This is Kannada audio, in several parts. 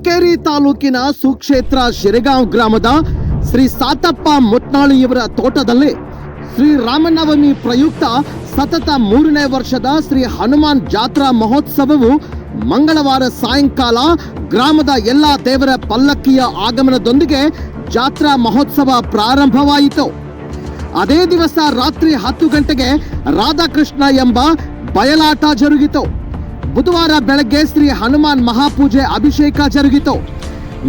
ಮಡಿಕೇರಿ ತಾಲೂಕಿನ ಸುಕ್ಷೇತ್ರ ಶಿರಗಾಂವ್ ಗ್ರಾಮದ ಶ್ರೀ ಸಾತಪ್ಪ ಮುತ್ನಾಳಿಯವರ ತೋಟದಲ್ಲಿ ಶ್ರೀ ರಾಮನವಮಿ ಪ್ರಯುಕ್ತ ಸತತ ಮೂರನೇ ವರ್ಷದ ಶ್ರೀ ಹನುಮಾನ್ ಜಾತ್ರಾ ಮಹೋತ್ಸವವು ಮಂಗಳವಾರ ಸಾಯಂಕಾಲ ಗ್ರಾಮದ ಎಲ್ಲ ದೇವರ ಪಲ್ಲಕ್ಕಿಯ ಆಗಮನದೊಂದಿಗೆ ಜಾತ್ರಾ ಮಹೋತ್ಸವ ಪ್ರಾರಂಭವಾಯಿತು. ಅದೇ ದಿವಸ ರಾತ್ರಿ ಹತ್ತು ಗಂಟೆಗೆ ರಾಧಾಕೃಷ್ಣ ಎಂಬ ಬಯಲಾಟ ಜರುಗಿತು. ಬುಧವಾರ ಬೆಳಗ್ಗೆ ಶ್ರೀ ಹನುಮಾನ್ ಮಹಾಪೂಜೆ ಅಭಿಷೇಕ ಜರುಗಿತು.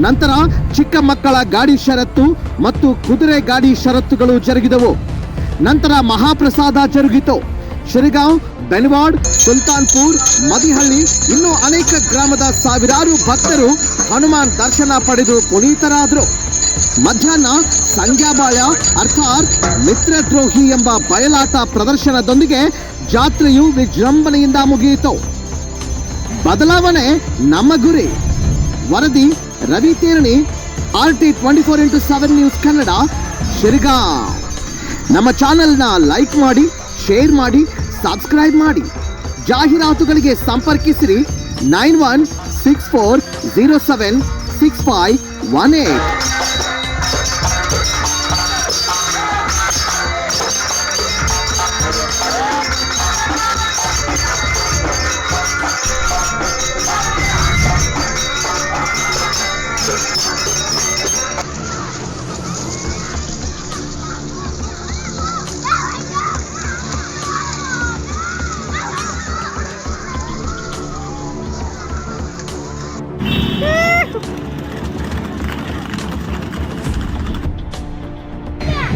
ನಂತರ ಚಿಕ್ಕ ಮಕ್ಕಳ ಗಾಡಿ ಷರತ್ತು ಮತ್ತು ಕುದುರೆ ಗಾಡಿ ಷರತ್ತುಗಳು ಜರುಗಿದವು. ನಂತರ ಮಹಾಪ್ರಸಾದ ಜರುಗಿತು. ಶಿರಿಗಾಂವ್, ಬೆನ್ವಾಡ್, ಸುಲ್ತಾನ್ಪುರ್, ಮದಿಹಳ್ಳಿ ಇನ್ನೂ ಅನೇಕ ಗ್ರಾಮದ ಸಾವಿರಾರು ಭಕ್ತರು ಹನುಮಾನ್ ದರ್ಶನ ಪಡೆದು ಪುನೀತರಾದರು. ಮಧ್ಯಾಹ್ನ ಸಂಧ್ಯಾಬಾಯ ಅರ್ಥಾತ್ ಮಿತ್ರದ್ರೋಹಿ ಎಂಬ ಬಯಲಾಟ ಪ್ರದರ್ಶನದೊಂದಿಗೆ ಜಾತ್ರೆಯು ವಿಜೃಂಭಣೆಯಿಂದ ಮುಗಿಯಿತು. ಬದಲಾವಣೆ ನಮ್ಮ ಗುರಿ. ವರದಿ Ravi Terani R T twenty four into seven news Kannada, Shirgaon. ನಮ್ಮ ಚಾನೆಲ್ನ ಲೈಕ್ ಮಾಡಿ, ಶೇರ್ ಮಾಡಿ, ಸಬ್ಸ್ಕ್ರೈಬ್ ಮಾಡಿ. ಜಾಹೀರಾತುಗಳಿಗೆ ಸಂಪರ್ಕಿಸಿರಿ nine one six four zero seven six five one eight.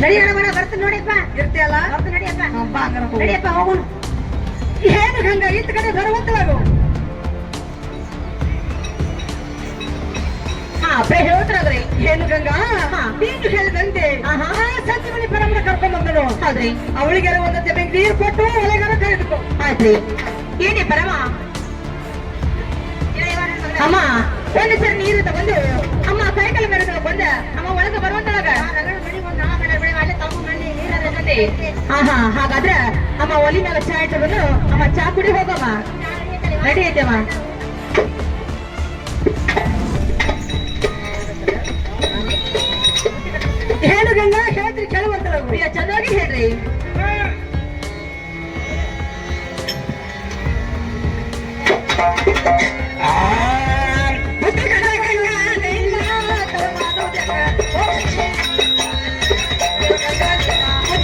ನಡಿಯೋಣ ಬೇಡ ಬರ್ತೀನಿ ನೋಡಿಪ್ಪ ಇರ್ತೀಯಲ್ಲ? ಬರ್ತ ನಡಿಯಪ್ಪ ಬಾ ಹಂಗಾರ ಹೋಗು. ನಡಿಯಪ್ಪ ಹೋಗೋಣ. ಏನು ಗಂಗ ಇತ್ತ ಕಡೆ ಬರುವಂತವಾಗು ಹಾ ಬೇ ಹೇಳ್ತಾರ್ರಿ ಏನು ಗಂಗಾ. ನೀನು ಹೇಳಿದಂತೆ. ಆಹಾ. ಆ ಸಂಜೀವನಿ ಪರಮನ ಕರ್ಕೊಂಡ್ ಬಂದನು. ಹೌದ್ರಿ. ಅವಳಿಗೆಲ್ಲ ಒಂದು ತೆಗೆ ನೀರು ಕೊಟ್ಟು ಒಳಗಾರ ಕರೆದುಕೋ ಆಯ್ತ್ರಿ. ಏನೇ ಪರಮ? ಅಮ್ಮ. ಒಂದು ಸರಿ ಹಾ ಹಾ ಹಾಗಾದ್ರೆ ಅಮ್ಮ ಒಲಿ ಮೇಲೆ ಚಾ ಇಟ್ಟುಕೊಂಡು ಅಮ್ಮ ಚಾ ಕುಡಿ ಹೋಗಮ್ಮ. ರೆಡಿ ಐತೆಮ್ಮ ಹೇಳು ಗಂಗಾ ಹೇಳ್ತೀನಿ ಕೇಳುವಂತಲ್ಲ ಪ್ರಿಯ ಚೆನ್ನಾಗಿ ಹೇಳ್ರಿ.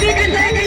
Because I